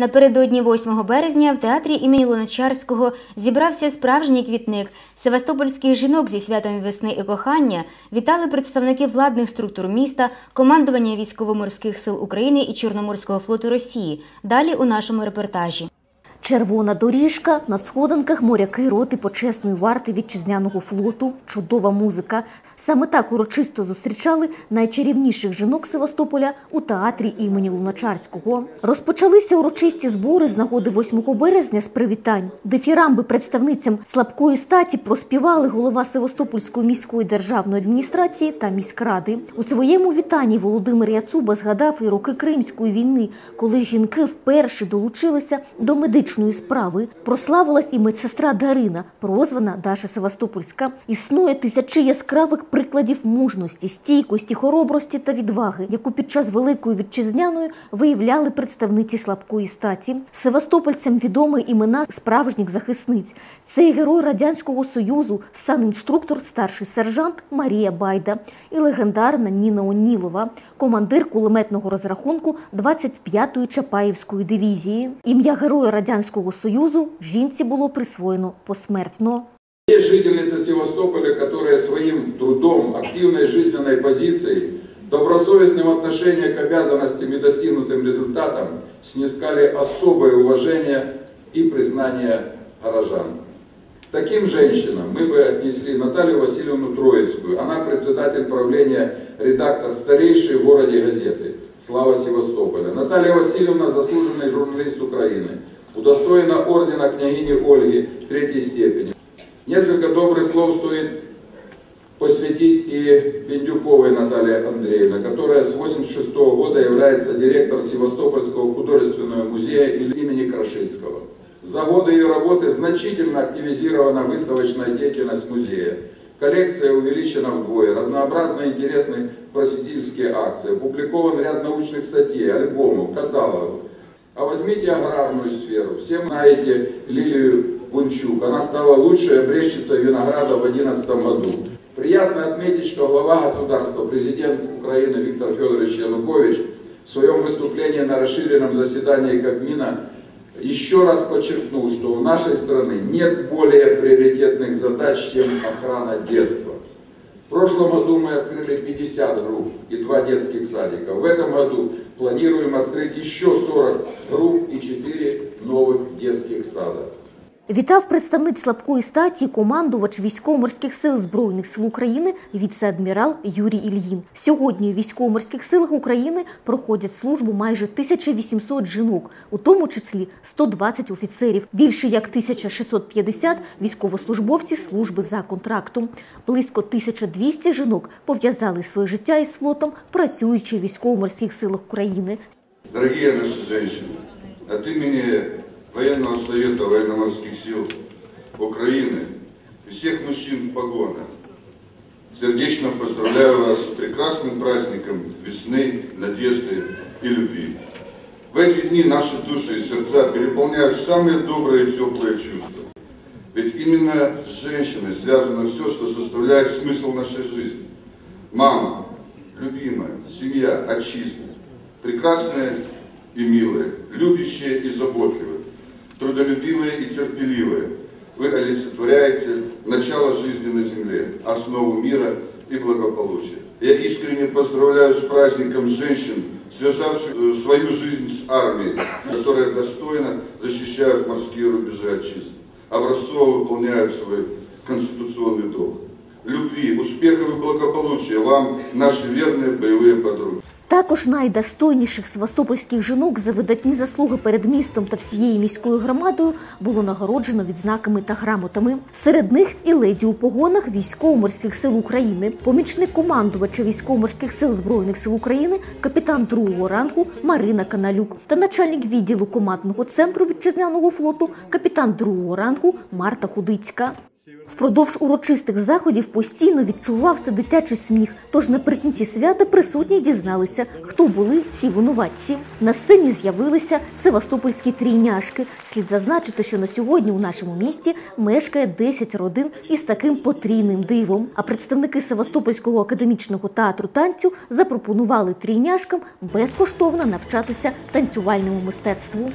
Напередодні 8 березня в театрі імені Луначарського зібрався справжній квітник. Севастопольських жінок зі святом весни і кохання вітали представники владних структур міста, командування військово-морських сил України і Чорноморського флоту Росії. Далі у нашому репортажі. Червона доріжка, на сходинках моряки роти почесної варти вітчизняного флоту, чудова музика. Саме так урочисто зустрічали найчарівніших жінок Севастополя у театрі імені Луначарського. Розпочалися урочисті збори з нагоди 8 березня з привітань. Дефірамби представницям слабкої статі проспівали голова Севастопольської міської державної адміністрації та міськради. У своєму вітанні Володимир Яцуба згадав і роки Кримської війни, коли жінки вперше долучилися до медичної справи. Прославилась і медсестра Дарина, прозвана Даша Севастопольська. Існує тисячі яскравих прикладів мужності, стійкості, хоробрості та відваги, яку під час великої вітчизняної виявляли представниці слабкої статі. Севастопольцям відомі імена справжніх захисниць. Це герой радянського союзу, санінструктор, старший сержант Марія Байда і легендарна Ніна Онілова, командир кулеметного розрахунку 25-ї Чапаївської дивізії. Ім'я героя радянського союзу жінці було присвоєно посмертно. Есть жительницы Севастополя, которые своим трудом, активной жизненной позицией, добросовестным отношением к обязанностям и достигнутым результатам снискали особое уважение и признание горожан. К таким женщинам мы бы отнесли Наталью Васильевну Троицкую. Она председатель правления, редактор старейшей в городе газеты «Слава Севастополя». Наталья Васильевна – заслуженный журналист Украины, Удостоена ордена княгини Ольги третьей степени. Несколько добрых слов стоит посвятить и Пендюковой Наталье Андреевне, которая с 1986 года является директором Севастопольского художественного музея имени Крашицкого. За годы ее работы значительно активизирована выставочная деятельность музея. Коллекция увеличена вдвое, разнообразные интересные просветительские акции, опубликован ряд научных статей, альбомов, каталогов. А возьмите аграрную сферу. Все знаете Лилию Бунчук. Она стала лучшей обрезчицей винограда в 2011 году. Приятно отметить, что глава государства, президент Украины Виктор Федорович Янукович в своем выступлении на расширенном заседании Кабмина еще раз подчеркнул, что у нашей страны нет более приоритетных задач, чем охрана детства. В прошлом году мы открыли 50 групп и 2 детских садика. В этом году планируем открыть еще 40 групп и 4 новых детских сада. Вітав представниць слабкої статі командувач військово-морських сил Збройних сил України віце-адмірал Юрій Ільїн. Сьогодні у військово-морських силах України проходять службу майже 1800 жінок, у тому числі 120 офіцерів, більше як 1650 військовослужбовці служби за контрактом. Близько 1200 жінок пов'язали своє життя із флотом, працюючи в військово-морських силах України. Дорогие наши женщины, от имени Военного совета военно-морских сил Украины и всех мужчин в погонах сердечно поздравляю вас с прекрасным праздником весны, надежды и любви. В эти дни наши души и сердца переполняют самые добрые и теплые чувства. Ведь именно с женщиной связано все, что составляет смысл нашей жизни. Мама, любимая, семья, отчизна, прекрасная и милая, любящая и заботливая, трудолюбивая и терпеливая. Вы олицетворяете начало жизни на земле, основу мира и благополучия. Я искренне поздравляю с праздником женщин, связавших э, свою жизнь с армией, которые достойно защищают морские рубежи отчизны, образцово выполняют свой конституционный долг. Любви, успехов и благополучия вам, наши верные боевые подруги. Також найдостойніших севастопольських жінок за видатні заслуги перед містом та всією міською громадою було нагороджено відзнаками та грамотами. Серед них і леді у погонах військово-морських сил України, помічник командувача військово-морських сил збройних сил України, капітан другого рангу Марина Каналюк та начальник відділу командного центру вітчизняного флоту, капітан другого рангу Марта Худицька. Впродовж урочистих заходів постійно відчувався дитячий сміх. Тож наприкінці свята присутні дізналися, хто були ці винуватці. На сцені з'явилися севастопольські трійняшки. Слід зазначити, що на сьогодні у нашому місті мешкає 10 родин із таким потрійним дивом. А представники Севастопольського академічного театру танцю запропонували трійняшкам безкоштовно навчатися танцювальному мистецтву.